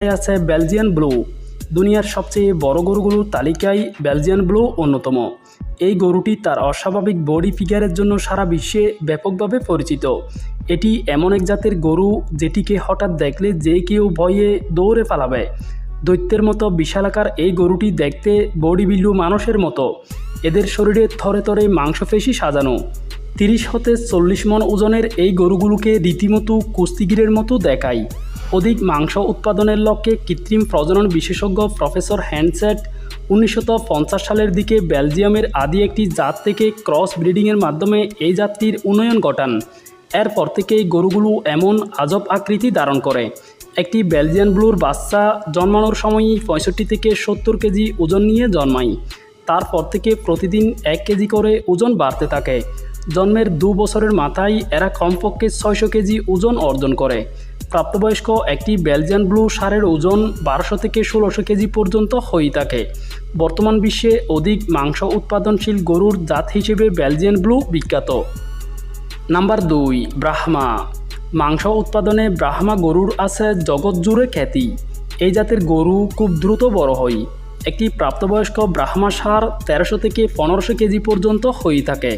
আছে Belgian blue. দুনিয়ার সবচেয়ে বড় গরুগুলোর তালিকায় বেলজিয়ান ব্লু অন্যতম। এই গরুটি তার অস্বাভাবিক বডি ফিগারের জন্য সারা বিশ্বে ব্যাপকভাবে পরিচিত। এটি এমন এক জাতের গরু যেটিকে হঠাৎ দেখলে যে কেউ ভয়ে দৌড়ে পালাবে। দৈত্যের মতো বিশালাকার এই গরুটি দেখতে বডি বিল্লু মানুষের মতো। এদের শরীরে থরে থরে মাংসপেশি সাজানো। তিরিশ হতে চল্লিশ মন ওজনের এই গরুগুলোকে রীতিমতো কুস্তিগিরের মতো দেখায়। অধিক মাংস উৎপাদনের লক্ষ্যে কৃত্রিম প্রজনন বিশেষজ্ঞ প্রফেসর হ্যান্ডসেট উনিশশো পঞ্চাশ সালের দিকে বেলজিয়ামের আদি একটি জাত থেকে ক্রস ব্রিডিংয়ের মাধ্যমে এই জাতটির উন্নয়ন ঘটান। এরপর থেকে গরুগুলো এমন আজব আকৃতি ধারণ করে। একটি বেলজিয়ান ব্লুর বাচ্চা জন্মানোর সময়ই পঁয়ষট্টি থেকে সত্তর কেজি ওজন নিয়ে জন্মায়। তারপর থেকে প্রতিদিন এক কেজি করে ওজন বাড়তে থাকে। জন্মের দু বছরের মাথায় এরা কমপক্ষে ছয়শো কেজি ওজন অর্জন করে। প্রাপ্তবয়স্ক একটি বেলজিয়ান ব্লু সারের ওজন বারোশো থেকে ষোলোশো কেজি পর্যন্ত হয়ে থাকে। বর্তমান বিশ্বে অধিক মাংস উৎপাদনশীল গরুর জাত হিসেবে বেলজিয়ান ব্লু বিখ্যাত। নাম্বার দুই, ব্রাহ্মা। মাংস উৎপাদনে ব্রাহ্মা গরুর আছে জগৎ জুড়ে খ্যাতি। এই জাতের গরু খুব দ্রুত বড় হয়। একটি প্রাপ্তবয়স্ক ব্রাহ্মা সার তেরোশো থেকে পনেরোশো কেজি পর্যন্ত হয়ে থাকে।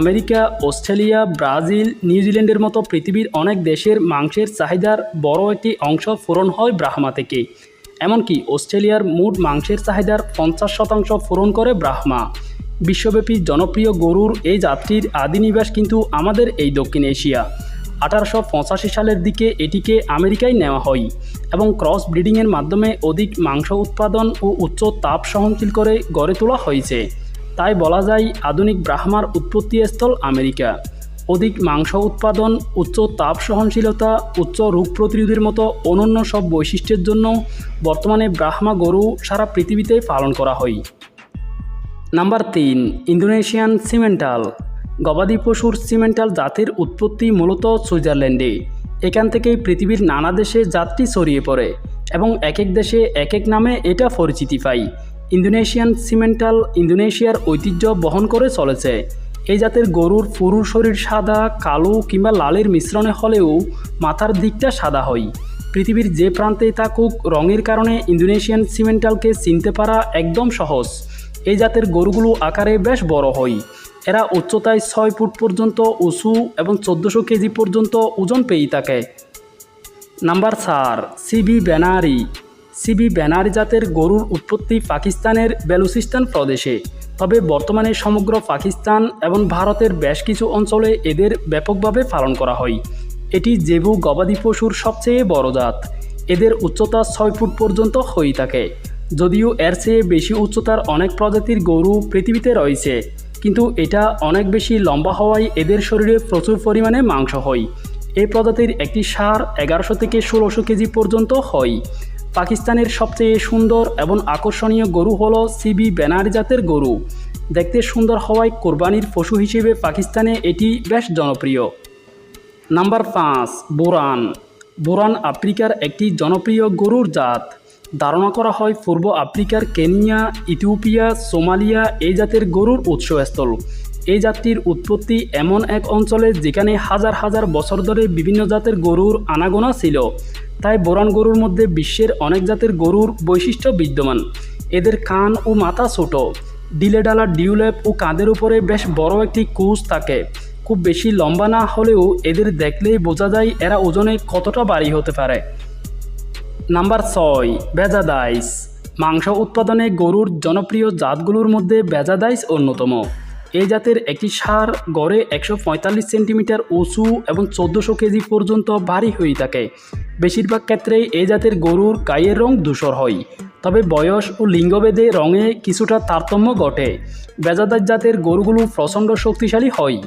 আমেরিকা, অস্ট্রেলিয়া, ব্রাজিল, নিউজিল্যান্ডের মতো পৃথিবীর অনেক দেশের মাংসের চাহিদার বড় একটি অংশ পূরণ হয় ব্রাহ্মা থেকে। এমনকি অস্ট্রেলিয়ার মোট মাংসের চাহিদার পঞ্চাশ শতাংশ পূরণ করে ব্রাহ্মা। বিশ্বব্যাপী জনপ্রিয় গরুর এই জাতটির আদি নিবাস কিন্তু আমাদের এই দক্ষিণ এশিয়া। আঠারোশো পঁচাশি সালের দিকে এটিকে আমেরিকায় নেওয়া হয় এবং ক্রস ব্রিডিংয়ের মাধ্যমে অধিক মাংস উৎপাদন ও উচ্চ তাপ সহনশীল করে গড়ে তোলা হয়েছে। তাই বলা যায় আধুনিক ব্রাহ্মার উৎপত্তিস্থল আমেরিকা। অধিক মাংস উৎপাদন, উচ্চ তাপ সহনশীলতা, উচ্চ রোগ প্রতিরোধের মতো অনন্য সব বৈশিষ্ট্যের জন্য বর্তমানে ব্রাহ্মা গরু সারা পৃথিবীতে পালন করা হয়। নাম্বার তিন, ইন্দোনেশিয়ান সিমেন্টাল। গবাদি পশুর সিমেন্টাল জাতের উৎপত্তি মূলত সুইজারল্যান্ডে। এখান থেকেই পৃথিবীর নানা দেশে জাতটি ছড়িয়ে পড়ে এবং এক এক দেশে এক এক নামে এটা পরিচিতি পায়। ইন্দোনেশিয়ান সিমেন্টাল ইন্দোনেশিয়ার ঐতিহ্য বহন করে চলেছে। এই জাতের গরুর পুরু শরীর সাদা, কালো কিংবা লালের মিশ্রণে হলেও মাথার দিকটা সাদা হয়। পৃথিবীর যে প্রান্তেই থাকুক, রঙের কারণে ইন্দোনেশিয়ান সিমেন্টালকে চিনতে পারা একদম সহজ। এই জাতের গরুগুলো আকারে বেশ বড় হয়। এরা উচ্চতায় ছয় ফুট পর্যন্ত, উঁচু এবং চোদ্দোশো কেজি পর্যন্ত ওজন পেয়ে থাকে। নাম্বার চার, সিবি ব্যানারি সিবি ব্যানার জাতের গরুর উৎপত্তি পাকিস্তানের বেলুচিস্তান প্রদেশে। তবে বর্তমানে সমগ্র পাকিস্তান এবং ভারতের বেশ কিছু অঞ্চলে এদের ব্যাপকভাবে পালন করা হয়। এটি জেবু গবাদি পশুর সবচেয়ে বড় জাত। এদের উচ্চতা ছয় ফুট পর্যন্ত হয়ে থাকে। যদিও এর চেয়ে বেশি উচ্চতার অনেক প্রজাতির গরু পৃথিবীতে রয়েছে, কিন্তু এটা অনেক বেশি লম্বা হওয়ায় এদের শরীরে প্রচুর পরিমাণে মাংস হয়। এই প্রজাতির একটি সার এগারোশো থেকে ষোলোশো কেজি পর্যন্ত হয়। পাকিস্তানের সবচেয়ে সুন্দর এবং আকর্ষণীয় গরু হলো সিবি ব্যানার জাতের গরু। দেখতে সুন্দর হওয়ায় কোরবানির পশু হিসেবে পাকিস্তানে এটি বেশ জনপ্রিয়। নাম্বার পাঁচ, বোরান। বোরান আফ্রিকার একটি জনপ্রিয় গরুর জাত। ধারণা করা হয়, পূর্ব আফ্রিকার কেনিয়া, ইথিওপিয়া, সোমালিয়া এই জাতের গরুর উৎসস্থল। এই জাতটির উৎপত্তি এমন এক অঞ্চলে যেখানে হাজার হাজার বছর ধরে বিভিন্ন জাতের গরুর আনাগোনা ছিল। তাই বোরান গরুর মধ্যে বিশ্বের অনেক জাতের গরুর বৈশিষ্ট্য বিদ্যমান। এদের কান ও মাথা ছোট। ডিলে ডালা ডিউলেপ ও কাঁধের উপরে বেশ বড় একটি কুচ থাকে। খুব বেশি লম্বা না হলেও এদের দেখলেই বোঝা যায় এরা ওজনে কতটা বাড়ি হতে পারে। নাম্বার ছয় বেজাদাইস মাংস উৎপাদনে গরুর জনপ্রিয় জাতগুলোর মধ্যে বেজাদাইস অন্যতম। এই জাতের একটি সার গড়ে একশো পঁয়তাল্লিশ সেন্টিমিটার উঁচু এবং চোদ্দোশো কেজি পর্যন্ত ভারী হয়ে থাকে। বেশিরভাগ ক্ষেত্রেই এই জাতের গরুর গায়ের রং ধূসর হয়। তবে বয়স ও লিঙ্গভেদে রঙে কিছুটা তারতম্য ঘটে। বেজাদার জাতের গরুগুলো প্রচণ্ড শক্তিশালী হয়।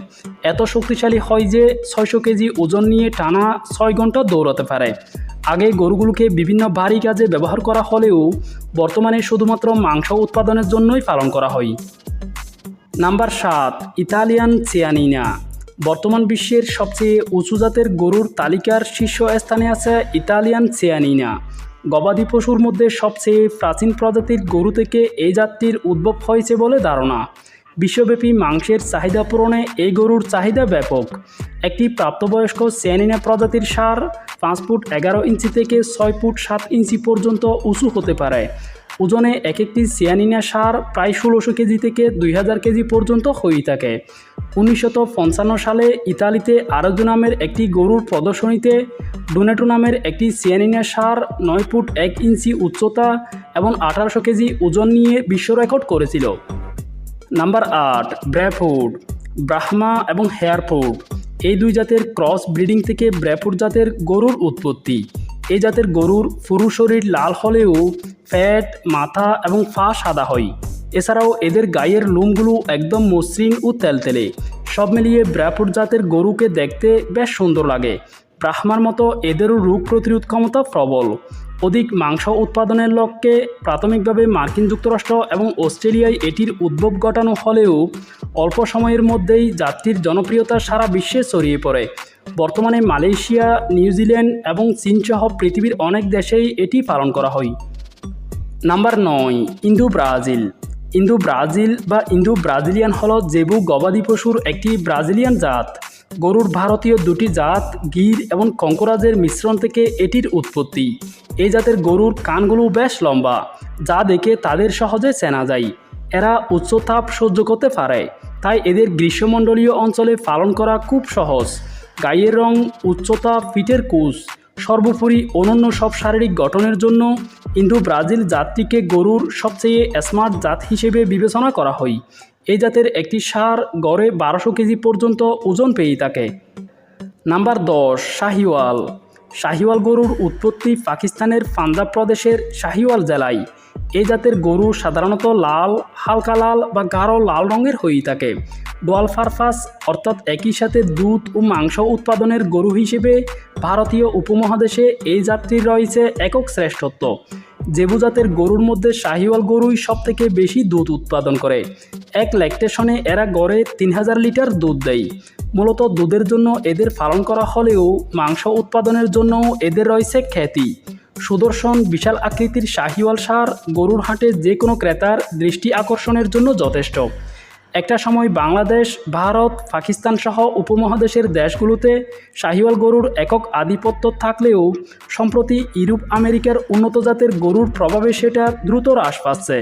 এত শক্তিশালী হয় যে ছয়শো কেজি ওজন নিয়ে টানা ছয় ঘণ্টা দৌড়াতে পারে। আগে গরুগুলোকে বিভিন্ন ভারী কাজে ব্যবহার করা হলেও বর্তমানে শুধুমাত্র মাংস উৎপাদনের জন্যই পালন করা হয়। নাম্বার সাত, ইতালিয়ান চিয়ানিনা বর্তমান বিশ্বের সবচেয়ে উঁচু জাতের গরুর তালিকার শীর্ষ স্থানে আছে ইতালিয়ান চিয়ানিনা গবাদি পশুর মধ্যে সবচেয়ে প্রাচীন প্রজাতির গরু থেকে এই জাতটির উদ্ভব হয়েছে বলে ধারণা। বিশ্বব্যাপী মাংসের চাহিদা পূরণে এই গরুর চাহিদা ব্যাপক। একটি প্রাপ্তবয়স্ক সেনিনা প্রজাতির সার পাঁচ ফুট এগারো ইঞ্চি থেকে ছয় ফুট সাত ইঞ্চি পর্যন্ত উঁচু হতে পারে। ওজনে এক একটি সিয়ানিনা সার প্রায় ষোলোশো কেজি থেকে দুই হাজার কেজি পর্যন্ত হয়ে থাকে। উনিশশত পঞ্চান্ন সালে ইতালিতে আরজু নামের একটি গরুর প্রদর্শনীতে ডোনেটো নামের একটি সিয়ানিনা সার নয় ফুট এক ইঞ্চি উচ্চতা এবং আঠারোশো কেজি ওজন নিয়ে বিশ্ব রেকর্ড করেছিল। নাম্বার আট ব্র্যাফুড ব্রাহ্মা এবং হেয়ারফুড এই দুই জাতের ক্রস ব্রিডিং থেকে ব্র্যাফুড জাতের গরুর উৎপত্তি। এই জাতের গরুর পুরু শরীর লাল হলেও ফ্যাট মাথা এবং পা সাদা হয়। এছাড়াও এদের গায়ের লোমগুলো একদম মসৃণ ও তেলতেলে। সব মিলিয়ে ব্র্যাফুড জাতের গরুকে দেখতে বেশ সুন্দর লাগে। ব্রাহ্মার মতো এদেরও রোগ প্রতিরোধ ক্ষমতা প্রবল। অধিক মাংস উৎপাদনের লক্ষ্যে প্রাথমিকভাবে মার্কিন যুক্তরাষ্ট্র এবং অস্ট্রেলিয়ায় এটির উদ্ভব ঘটানো হলেও অল্প সময়ের মধ্যেই জাতির জনপ্রিয়তা সারা বিশ্বে ছড়িয়ে পড়ে। বর্তমানে মালয়েশিয়া নিউজিল্যান্ড এবং চীনসহ পৃথিবীর অনেক দেশেই এটি পালন করা হয়। নাম্বার নয় ইন্দু ব্রাজিল ইন্দু ব্রাজিল বা ইন্দু ব্রাজিলিয়ান হল জেবু গবাদি পশুর একটি ব্রাজিলিয়ান জাত। গরুর ভারতীয় দুটি জাত, গির এবং কঙ্করাজের মিশ্রণ থেকে এটির উৎপত্তি। এই জাতের গরুর কানগুলো বেশ লম্বা, যা দেখে তাদের সহজে চেনা যায়। এরা উচ্চ তাপ সহ্য করতে পারে, তাই এদের গ্রীষ্মমণ্ডলীয় অঞ্চলে পালন করা খুব সহজ। গায়ের রং উচ্চতা পিঠের কুচ সর্বোপরি অনন্য সব শারীরিক গঠনের জন্য ইন্দো ব্রাজিল জাতটিকে গরুর সবচেয়ে স্মার্ট জাত হিসেবে বিবেচনা করা হয়। এই জাতের একটি সার গড়ে বারোশো কেজি পর্যন্ত ওজন পেয়ে থাকে নাম্বার দশ, শাহিওয়াল। শাহিওয়াল গরুর উৎপত্তি পাকিস্তানের পাঞ্জাব প্রদেশের শাহিওয়াল জেলায়। এই জাতের গরু সাধারণত লাল, হালকা লাল বা গাঢ় লাল রঙের হয়েই থাকে। ডোয়াল ফারফাস অর্থাৎ একই সাথে দুধ ও মাংস উৎপাদনের গরু হিসেবে ভারতীয় উপমহাদেশে এই জাতটির রয়েছে একক শ্রেষ্ঠত্ব। জেবু জাতের গরুর মধ্যে শাহিওয়াল গরুই সবথেকে বেশি দুধ উৎপাদন করে। এক ল্যাকটেশনে এরা গড়ে তিন হাজার লিটার দুধ দেয়। মূলত দুধের জন্য এদের পালন করা হলেও মাংস উৎপাদনের জন্যও এদের রয়েছে খ্যাতি। সুদর্শন বিশাল আকৃতির শাহিওয়াল সার গরুর হাটে যে কোনো ক্রেতার দৃষ্টি আকর্ষণের জন্য যথেষ্ট। একটা সময় বাংলাদেশ, ভারত, পাকিস্তান সহ উপমহাদেশের দেশগুলোতে শাহিওয়াল গরুর একক আধিপত্য থাকলেও সম্প্রতি ইউরোপ আমেরিকার উন্নত জাতের গরুর প্রভাবে সেটা দ্রুত হ্রাস পাচ্ছে।